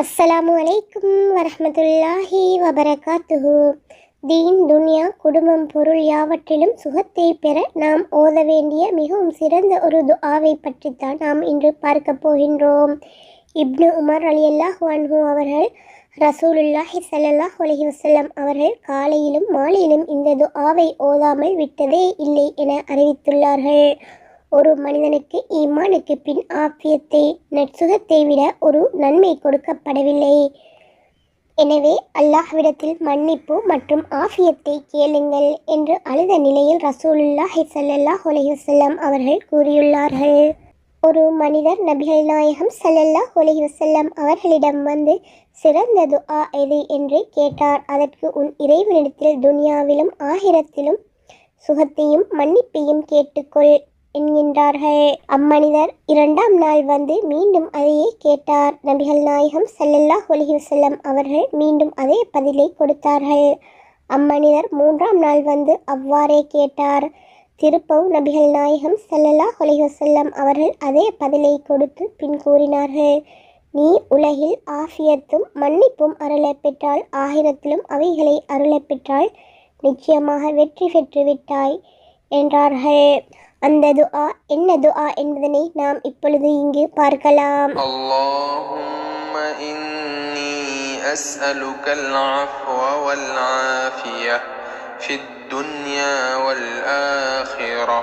அஸ்ஸலாமு அலைக்கும் வரமத்துல்லாஹி வபரகாத்துஹு. தீன் துன்யா குடும்பம் பொருள் யாவற்றிலும் சுகத்தை பெற நாம் ஓத வேண்டிய மிகவும் சிறந்த ஒரு துஆவை பற்றித்தான் நாம் இன்று பார்க்க போகின்றோம். இப்னு உமர் அலி அல்லாஹ் அன்ஹு அவர்கள் ரசூலுல்லாஹி சல்லாஹ் அலஹி வசல்லம் அவர்கள் காலையிலும் மாலையிலும் இந்த துஆவை ஓதாமல் விட்டதே இல்லை என அறிவித்துள்ளார்கள். ஒரு மனிதனுக்கு ஈமானுக்கு பின் ஆஃபியத்தை நற்சுகத்தை விட ஒரு நன்மை கொடுக்கப்படவில்லை. எனவே அல்லாஹ்விடத்தில் மன்னிப்பு மற்றும் ஆஃபியத்தை கேளுங்கள் என்று அழுத நிலையில் ரசூலுல்லாஹி ஸல்லல்லாஹு அலைஹி அவர்கள் கூறியுள்ளார்கள். ஒரு மனிதர் நபிகள் நாயகம் சல்லல்லா அலைஹி வஸல்லம் அவர்களிடம் வந்து சிறந்த துஆ எது? என்று கேட்டார். அதற்கு உன் இறைவனிடத்தில் துனியாவிலும் ஆகிரத்திலும் சுகத்தையும் மன்னிப்பையும் கேட்டுக்கொள். என்கின்றார்கள். அம்மனிதர் இரண்டாம் நாள் வந்து மீண்டும் அதையே கேட்டார். நபிகள் நாயகம் செல்லல்லா அலைஹி செல்லம் அவர்கள் மீண்டும் அதே பதிலை கொடுத்தார்கள். அம்மனிதர் மூன்றாம் நாள் வந்து அவ்வாறே கேட்டார். திருப்பவும் நபிகள் நாயகம் செல்லல்லா அலைஹி செல்லம் அவர்கள் அதே பதிலை கொடுத்து பின் கூறினார்கள். நீ உலகில் ஆஃபியத்தும் மன்னிப்பும் அருளை பெற்றால் ஆகிரத்திலும் அவைகளை அருளை பெற்றால் நிச்சயமாக வெற்றி பெற்று விட்டாய் என்றார்கள். அந்த துஆ என்ன துஆ என்பதனை நாம் இப்பொழுது இங்கு பார்க்கலாம் اللهم إني أسألك العفو والعافية في الدنيا والآخرة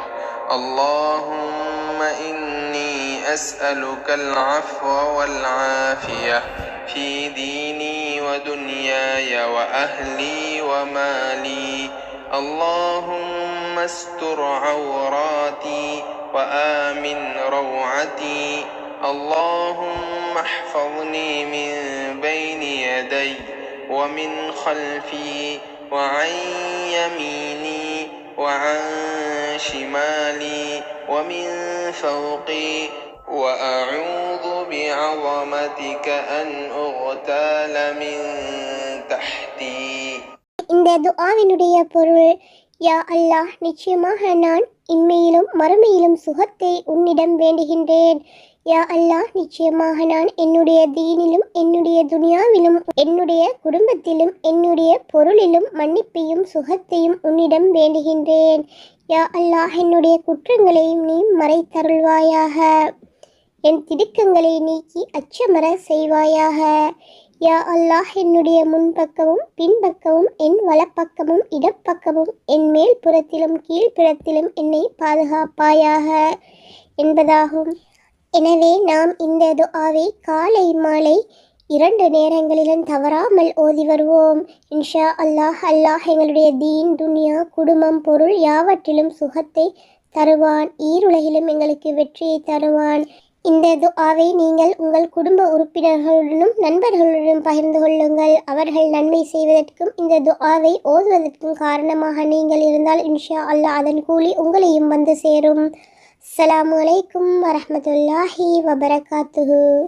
اللهم إني أسألك العفو والعافية في ديني ودنياي وأهلي ومالي اللهم استر عوراتي وآمن روعتي اللهم احفظني من بين يدي ومن خلفي وعن يميني وعن شمالي ومن فوقي وأعوذ بعظمتك أن أغتال من تحتي இந்த துஆவினுடைய பொருள் யா அல்லாஹ் நிச்சயமாக நான் இன்மையிலும் மறுமையிலும் சுகத்தை உன்னிடம் வேண்டுகின்றேன். யா அல்லாஹ் நிச்சயமாக நான் என்னுடைய தீனிலும் என்னுடைய துனியாவிலும் என்னுடைய குடும்பத்திலும் என்னுடைய பொருளிலும் மன்னிப்பையும் சுகத்தையும் உன்னிடம் வேண்டுகின்றேன். யா அல்லாஹ் என்னுடைய குற்றங்களையும் நீ மறைத்தருள்வாயாக. என் திடுக்கங்களை நீக்கி அச்சமர செய்வாயாக. யா அல்லாஹ் என்னுடைய முன்பக்கமும் பின்பக்கமும் என் வலப்பக்கமும் இடப்பக்கமும் என் மேல் புறத்திலும் கீழ்ப்புறத்திலும் என்னை பாதுகாப்பாயாக என்பதாகும். எனவே நாம் இந்த துஆவை காலை மாலை இரண்டு நேரங்களிலும் தவறாமல் ஓதி வருவோம். இன்ஷா அல்லாஹ் அல்லாஹ் எங்களுடைய தீன் துனியா குடும்பம் பொருள் யாவற்றிலும் சுகத்தை தருவான். ஈருலகிலும் எங்களுக்கு வெற்றியை தருவான். இந்த துஆவை நீங்கள் உங்கள் குடும்ப உறுப்பினர்களுடனும் நண்பர்களுடனும் பகிர்ந்து கொள்ளுங்கள். அவர்கள் நன்மை செய்வதற்கும் இந்த துஆவை ஓதுவதற்கும் காரணமாக நீங்கள் இருந்தால் இன்ஷா அல்லாஹ் அதன் கூலி உங்களையும் வந்து சேரும். அஸ்ஸலாமு அலைக்கும் வரமத்துல்லாஹி வபரகாத்துஹு.